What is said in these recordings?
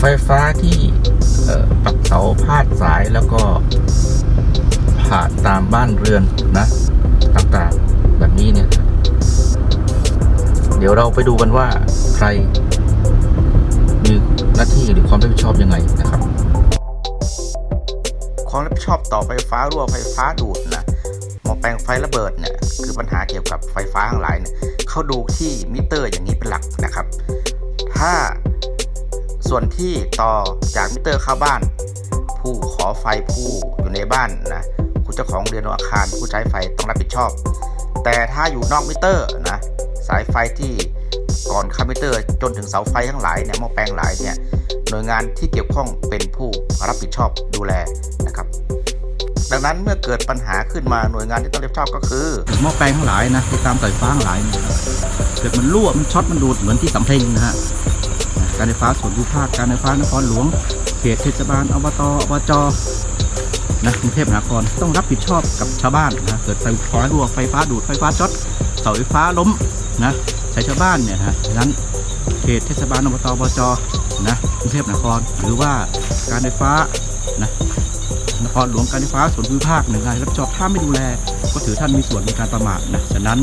ไฟฟ้าที่ปักเสาพาดสายแล้วก็ผ่านตามบ้านเรือนนะ ต่างๆแบบนี้เนี่ย เดี๋ยวเราไปดูกันว่าใครมีหน้าที่หรือความรับผิดชอบยังไงนะครับ ความรับผิดชอบต่อไฟฟ้ารั่วไฟฟ้าดูดนะหม้อแปลงไฟระเบิดเนี่ยคือปัญหาเกี่ยวกับไฟฟ้าทั้งหลายเนี่ยเขาดูที่มิเตอร์อย่างนี้เป็นหลักนะครับ ถ้า ส่วนที่ต่อจากมิเตอร์เข้าบ้าน ผู้ขอไฟผู้อยู่ในบ้านนะผู้เจ้าของเรือนอาคารผู้ใช้ไฟต้องรับผิดชอบ แต่ถ้าอยู่นอกมิเตอร์นะสายไฟที่ก่อนเข้ามิเตอร์ จนถึงเสาไฟทั้งหลายเนี่ยหม้อแปลงหลายเนี่ยหน่วยงานที่เกี่ยวข้องเป็นผู้รับผิดชอบดูแลนะครับ ดังนั้นเมื่อเกิดปัญหาขึ้นมาหน่วยงานที่ต้องรับผิดชอบก็คือหม้อแปลงทั้งหลายนะที่ตามสายฟ้าทั้งหลายเนี่ยเกิดมันรั่วมันช็อตมันดูดเหมือนที่สำเพ็งนะฮะ การไฟฟ้าส่วนภูมิภาคการไฟฟ้านครหลวงเขตเทศบาลอบตอบจนะกรุงเทพมหานครต้องรับผิดชอบกับชาวบ้านนะเกิดไฟฟ้ารั่วไฟฟ้าดูดไฟฟ้าช็อตเสาไฟฟ้าล้มนะใช้ชาวบ้านเนี่ยนะฉะนั้นเขตเทศบาลอบตอบจนะกรุงเทพมหานครหรือว่าการไฟฟ้านะนครหลวงการไฟฟ้าส่วนภูมิภาคหนึ่งงานรับผิดชอบถ้าไม่ดูแล ก็ถือท่านมีส่วนในการประมาทนะฉะนั้น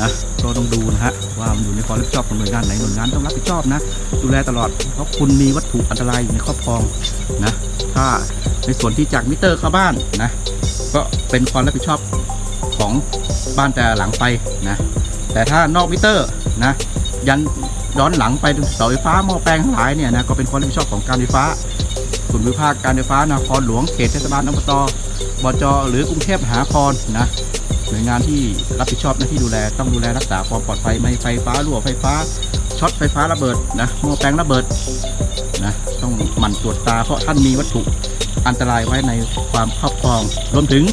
นะก็ต้องดูนะฮะว่ามันอยู่ในความรับผิดชอบของหน่วยงานไหนหน่วยงานต้องรับผิดชอบนะ ดูแลตลอดเพราะคุณมีวัตถุอันตรายอยู่ในครอบครองนะถ้าในส่วนที่จากมิเตอร์เข้าบ้านนะก็เป็นความรับผิดชอบของบ้านแต่หลังไปนะแต่ถ้านอกมิเตอร์นะยันย้อนหลังไปเสาไฟฟ้าหม้อแปลงทั้งหลายเนี่ยนะก็เป็นความรับผิดชอบของการไฟฟ้าส่วนภูมิภาคการไฟฟ้านครหลวงเขตเทศบาลอบตบจหรือกรุงเทพมหานครนะ หน่วยงานที่รับผิดชอบหน้าที่ดูแลต้องดูแลรักษาความปลอดภัยไม่ให้ไฟฟ้ารั่วไฟฟ้าช็อตไฟฟ้าระเบิดนะหม้อแปลงระเบิดนะต้องหมั่นตรวจตาเพราะท่านมีวัตถุอันตรายไว้ในความครอบครองรวมถึง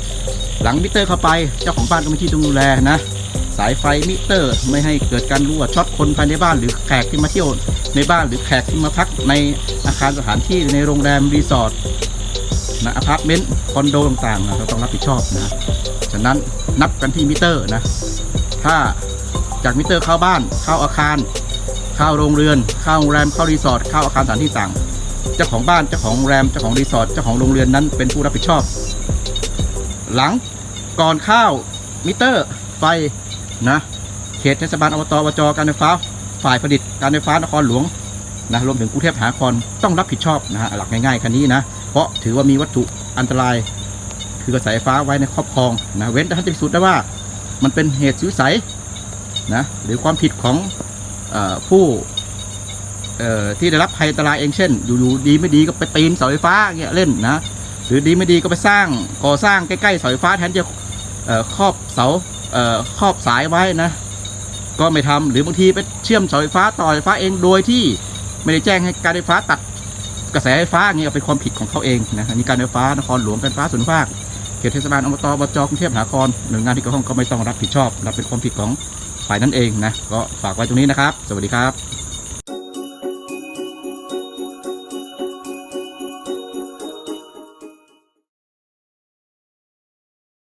หลังมิเตอร์เข้าไปเจ้าของบ้านก็มีที่ต้องดูแลนะสายไฟมิเตอร์ไม่ให้เกิดการรั่วช็อตคนภายในบ้านหรือแขกที่มาเที่ยวในบ้านหรือแขกที่มาพักในอาคารสถานที่ในโรงแรมรีสอร์ทนะอพาร์ตเมนต์คอนโดต่างๆเราต้องรับผิดชอบนะ ฉะนั้นนับกันที่มิเตอร์นะ ถ้าจากมิเตอร์เข้าบ้าน เข้าอาคาร เข้าโรงเรือน เข้าโรงแรม เข้ารีสอร์ท เข้าอาคารสถานที่ต่าง เจ้าของบ้าน เจ้าของโรงแรม เจ้าของรีสอร์ท เจ้าของโรงเรือนนั้นเป็นผู้รับผิดชอบ หลังก่อนเข้ามิเตอร์ไฟนะเขตเทศบาลอบตอบจการไฟฟ้า ฝ่ายผลิตการไฟฟ้านครหลวงนะรวมถึงกรุงเทพมหานครต้องรับผิดชอบนะฮะหลักง่ายๆคันนี้นะ เพราะถือว่ามีวัตถุอันตราย คือกระแสไฟฟ้าไว้ในครอบครองนะเว้นแต่ท่านจะพิสูจน์ได้ว่ามันเป็นเหตุสุสัยนะหรือความผิดของอผู้ที่ได้รับภัยอันตรายเองเช่น อยู่ๆดีไม่ดีก็ไปปีนเสาไฟฟ้าเงี้ยเล่นนะหรือดีไม่ดีก็ไปสร้างก่อสร้างใกล้ๆเสาไฟฟ้าแทนที่จะครอบเสาครอบสายไว้นะก็ไม่ทำหรือบางทีไปเชื่อมเสาไฟฟ้าต่อไฟฟ้าเองโดยที่ไม่ได้แจ้งให้การไฟฟ้าตัดกระแสไฟฟ้าเงี้ยเป็นความผิดของเขาเองนะอันนี้การไฟฟ้านครหลวงการไฟฟ้าส่วนภาค ตเทศบาลอบตบจกรุงเทพมหานครหน่วยงานที่เกี่ยวข้องก็ไม่ต้องรับผิดชอบรับเป็นความผิดของฝ่ายนั้นเองนะก็ฝากไว้ตรงนี้นะครับ สวัสดีครับ